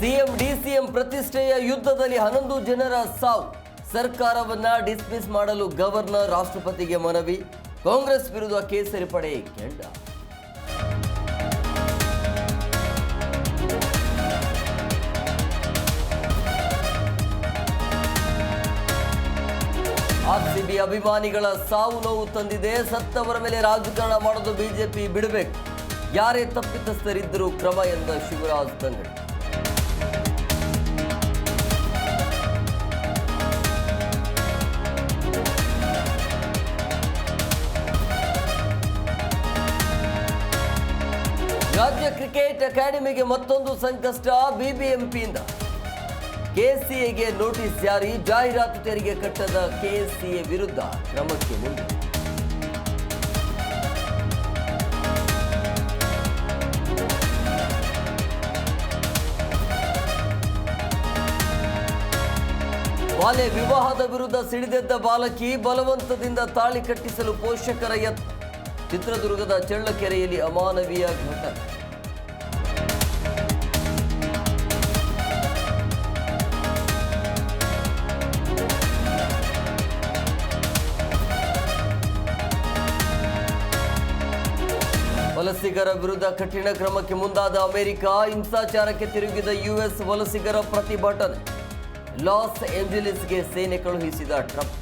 CM, DCM ಪ್ರತಿಷ್ಠೆಯ ಯುದ್ಧದಲ್ಲಿ ಹನ್ನೊಂದು ಜನರ ಸಾವು. ಸರ್ಕಾರವನ್ನ ಡಿಸ್ಮಿಸ್ ಮಾಡಲು ಗವರ್ನರ್ ರಾಷ್ಟ್ರಪತಿಗೆ ಮನವಿ. ಕಾಂಗ್ರೆಸ್ ವಿರುದ್ಧ ಕೇಸರಿ ಪಡೆ ಕೆಂಡ. ಆರ್ಸಿಬಿ ಅಭಿಮಾನಿಗಳ ಸಾವು ನೋವು ತಂದಿದೆ. ಸತ್ತವರ ಮೇಲೆ ರಾಜಕಾರಣ ಮಾಡೋದು ಬಿಜೆಪಿ ಬಿಡಬೇಕು. ಯಾರೇ ತಪ್ಪಿತಸ್ಥರಿದ್ದರೂ ಕ್ರಮ ಎಂದ ಶಿವರಾಜ್ ತಂಗಡಿ. ರಾಜ್ಯ ಕ್ರಿಕೆಟ್ ಅಕಾಡೆಮಿಗೆ ಮತ್ತೊಂದು ಸಂಕಷ್ಟ, ಬಿಬಿಎಂಪಿಯಿಂದ. ಕೆಸಿಎಗೆ ನೋಟಿಸ್ ಜಾರಿ, ಜಾಹೀರಾತು ತೆರಿಗೆ ಕಟ್ಟದ ಕೆಸಿಎ ವಿರುದ್ಧ ಕ್ರಮಕ್ಕೆ ಮುಂದೆ. ಬಾಲ್ಯ ವಿವಾಹದ ವಿರುದ್ಧ ಸಿಡಿದೆದ್ದ ಬಾಲಕಿ ಬಲವಂತದಿಂದ ತಾಳಿ ಕಟ್ಟಿಸಲು ಪೋಷಕರ ಯತ್ನ. ಚಿತ್ರದುರ್ಗದ ಚಳ್ಳಕೆರೆಯಲ್ಲಿ ಅಮಾನವೀಯ ಘಟನೆ. ವಲಸಿಗರ ವಿರುದ್ಧ ಕಠಿಣ ಕ್ರಮಕ್ಕೆ ಮುಂದಾದ ಅಮೆರಿಕ ಹಿಂಸಾಚಾರಕ್ಕೆ ತಿರುಗಿದ ಯುಎಸ್ ವಲಸಿಗರ ಪ್ರತಿಭಟನೆ. ಲಾಸ್ ಏಂಜಲೀಸ್ಗೆ ಸೇನೆ ಕಳುಹಿಸಿದ ಟ್ರಂಪ್.